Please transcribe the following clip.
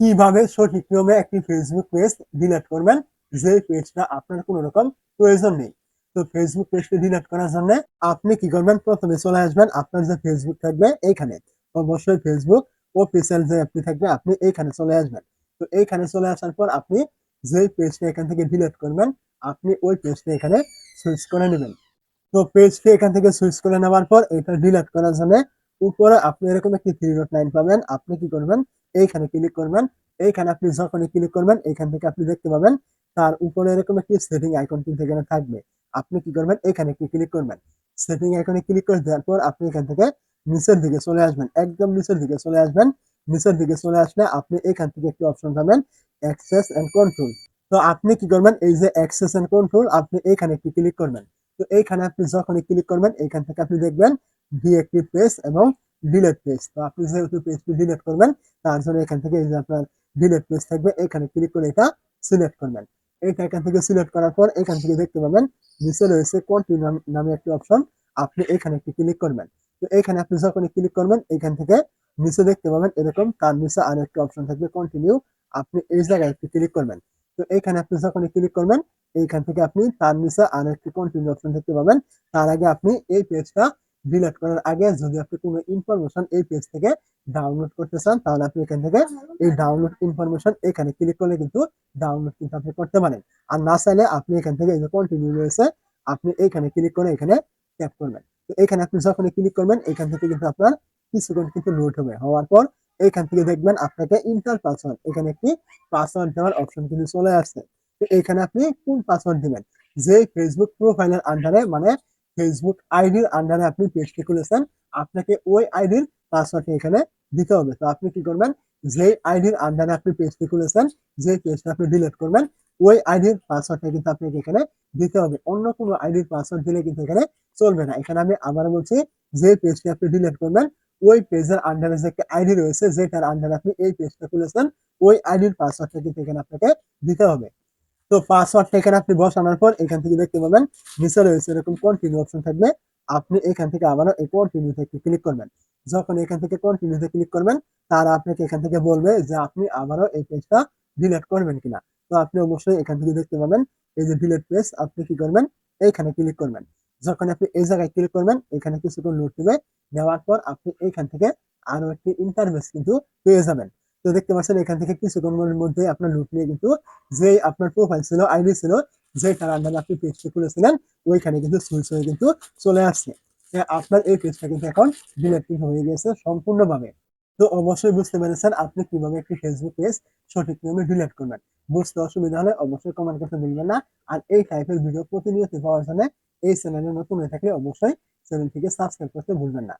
কীভাবে সঠিক নিয়মে একটি ফেসবুক পেজ ডিলেট করবেন? যে পেজটা আপনার কোনো রকম প্রয়োজন নেই। তো ফেসবুক পেজটি ডিলেট করার জন্য আপনি কি করবেন? প্রথমে চলে আসবেন আপনার যে ফেসবুক থাকবে এইখানে। অবশ্যই ফেসবুক অফিসিয়াল যে অ্যাপটি থাকবে আপনি এইখানে চলে আসবেন। তো এইখানে চলে আসার পর আপনি যেই পেজটা এখান থেকে ডিলেট করবেন, আপনি ওই পেজটা এখানে সুইচ করে নেবেন। তো পেজটি এখান থেকে সুইচ করে নেওয়ার পর এটা ডিলেট করার জন্য উপরে আপনি এরকম একটি থ্রি ডট লাইন পাবেন। আপনি কি করবেন? এইখানে ক্লিক করবেন, এইখানে আপনি যখনই ক্লিক করবেন, এইখান থেকে আপনি দেখতে পাবেন, তার উপরে এরকম একটি সেটিং আইকন কিন্তু এখানে থাকবে। আপনি কি করবেন? এখানে একটি ক্লিক করবেন। সেটিং আইকনে ক্লিক করে দেওয়ার পর আপনি এখান থেকে নিচের দিকে চলে আসবেন, একদম নিচের দিকে চলে আসবেন। নিচের দিকে চলে আসলে আপনি এখান থেকে একটি অপশন পাবেন অ্যাক্সেস এন্ড কন্ট্রোল তো আপনি কি করবেন? এই যে অ্যাক্সেস এন্ড কন্ট্রোল আপনি এখানে একটি ক্লিক করবেন। তো এইখানে আপনি যখনই ক্লিক করবেন, এইখান থেকে আপনি দেখবেন ডিএক্টিভ পেজ এবং ডিলেট পেজ তো আপনি যেহেতু পেজটি ডিলেট করবেন, তার জন্য এখান থেকে এই যে আপনার ডিলেট পেজ থাকবে, এখানে ক্লিক করে এটা সিলেক্ট করবেন। এটা এখান থেকে সিলেক্ট করার পর এখান থেকে দেখতে পাবেন নিচে রয়েছে কন্টিনিউ নামে একটি অপশন আপনি এখানে একটি ক্লিক করবেন। তো এখানে আপনি যখন ক্লিক করবেন, এখান থেকে নিচে দেখতে পাবেন এরকম তার নিচে আর একটি অপশন থাকবে কন্টিনিউ আপনি এই জায়গায় একটি ক্লিক করবেন। তো এখানে আপনি যখন ক্লিক করবেন, এইখান থেকে আপনি তার নিচে আর একটি কন্টিনিউ অপশন দেখতে পাবেন। তার আগে আপনি এই পেজটা ডিলিট করার আগে যদি আপনি কোনো ইনফরমেশন এই পেজ থেকে ডাউনলোড করতে চান, তাহলে আপনি এখান থেকে এই ডাউনলোড ইনফরমেশন এখানে ক্লিক করলে কিন্তু ডাউনলোড কিন্তু আপনি করতে পারেন। আর না চাইলে আপনি এখান থেকে এই যে কন্টিনিউ রয়েছে, আপনি এইখানে ক্লিক করে এখানে ট্যাপ করবেন। তো এখানে আপনি যখন ক্লিক করবেন, এখান থেকে কিন্তু আপনার কিছুক্ষণ কিন্তু লোড হবে। হওয়ার পর এখান থেকে দেখবেন আপনাকে ইন্টার পাসওয়ার্ড এখানে একটি পাসওয়ার্ড দেওয়ার অপশন কিন্তু চলে আসছে। তো এখানে আপনি কোন পাসওয়ার্ড দিবেন? যে ফেসবুক প্রোফাইলের আন্ডারে মানে ফেসবুক আইডির আন্ডারে আপনি পেজটি খুলেছেন আপনাকে ওই আইডির পাসওয়ার্ডটি এখানে দিতে হবে। তো আপনি কি করবেন? যে আইডির আন্ডারে আপনি পেজটি খুলেছেন যে পেজটা আপনি ডিলিট করবেন, ওই আইডির পাসওয়ার্ডটা কিন্তু আপনাকে এখানে দিতে হবে। অন্য কোনো আইডির পাসওয়ার্ড দিলে কিন্তু এখানে চলবে না। এখানে আমি আবার বলছি যে পেজটি আপনি ডিলিট করবেন, ওই পেজের আন্ডারে যে একটা আইডি রয়েছে, যেটার আন্ডারে আপনি এই পেজটা খুলেছেন, ওই আইডির পাসওয়ার্ডটা কিন্তু এখানে আপনাকে দিতে হবে। তো পাসওয়ার্ডটা এখানে আপনি বসানোর পর এখান থেকে দেখতে পাবেন, নিচে রয়েছে এরকম কন্টিনিউ অপশন থাকবে। আপনি এখান থেকে আবারও এই কন্টিনিউ থেকে ক্লিক করবেন। যখন এখান থেকে কন্টিনিউতে ক্লিক করবেন, তারা আপনাকে এখান থেকে বলবে যে আপনি আবারও এই পেজটা ডিলিট করবেন কিনা। তো আপনি অবশ্যই এখান থেকে দেখতে পাবেন, এই যে ডিলিট পেজ আপনি কি করবেন? এইখানে ক্লিক করবেন। যখন আপনি এই জায়গায় ক্লিক করবেন, এখানে কিছুক্ষণ লোড নেবে নেওয়ার পর আপনি এইখান থেকে আরও একটি ইন্টারভেস কিন্তু পেয়ে যাবেন। তো দেখতে পাচ্ছেন এখান থেকে কিছুক্ষণের মধ্যে আপনার লুট নিয়ে কিন্তু যে আপনার প্রোফাইল ছিল আইডি ছিল, যে তার আন্ডারে আপনি পেজটি খুলেছিলেন, ওইখানে কিন্তু সুইচ হয়ে কিন্তু চলে আসছে। আপনার এই পেজটা কিন্তু এখন ডিলেট কিন্তু হয়ে গেছে সম্পূর্ণভাবে। তো অবশ্যই বুঝতে পেরেছেন আপনি কীভাবে একটি ফেসবুক পেজ সঠিক নিয়মে ডিলেট করবেন। বুঝতে অসুবিধা হলে অবশ্যই কমেন্ট করতে ভুলবেন না। আর এই টাইপের ভিডিও প্রতিনিয়ত পাওয়ার জন্য এই চ্যানেলে নতুন হয়ে থাকলে অবশ্যই চ্যানেলটিকে সাবস্ক্রাইব করতে ভুলবেন না।